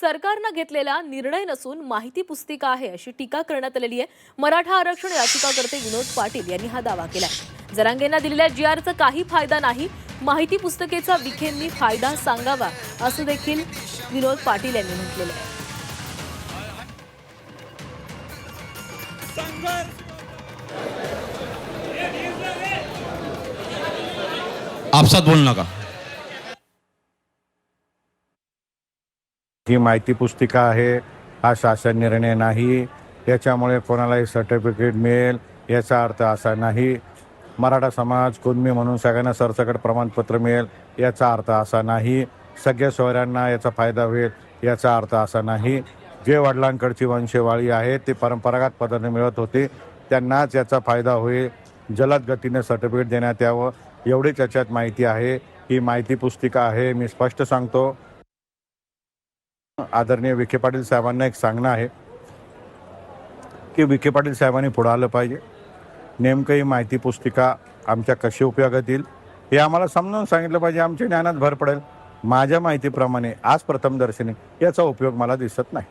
सरकारनं घेतलेला निर्णय नसून माहिती पुस्तिका आहे अशी टीका करण्यात आलेली आहे. मराठा आरक्षण याचिकाकर्ते विनोद पाटील यांनी हा दावा केलाय. जरांगेंना दिलेल्या जी आरचा काही फायदा नाही माहिती पुस्तिकेचा विखेंनी फायदा सांगावा असं देखील विनोद पाटील यांनी म्हटलेलं आहे. आपसात बोलू नका. ही माहिती पुस्तिका आहे. हा शासन निर्णय नाही. याच्यामुळे कोणालाही सर्टिफिकेट मिळेल याचा अर्थ असा नाही. मराठा समाज कुणबी म्हणून सगळ्यांना सरसकट प्रमाणपत्र मिळेल याचा अर्थ असा नाही. सगळ्या सोयऱ्यांना याचा फायदा होईल याचा अर्थ असा नाही. जे वडिलांकडची वंशवाळी आहे ते परंपरागत पद्धतीने मिळत होते त्यांनाच याचा फायदा होईल. जलद गतीने सर्टिफिकेट देण्यात यावं एवढीच याच्यात माहिती आहे. ही माहिती पुस्तिका आहे मी स्पष्ट सांगतो. आदरणीय विखे पाटील साहेबांना एक सांगणं आहे की विखे पाटील साहेबांनी पुढं आलं पाहिजे. नेमकं ही माहिती पुस्तिका आमच्या कशी उपयोगात येईल हे आम्हाला समजावून सांगितलं पाहिजे. आमच्या ज्ञानात भर पडेल. माझ्या माहितीप्रमाणे आज प्रथमदर्शनी याचा उपयोग मला दिसत नाही.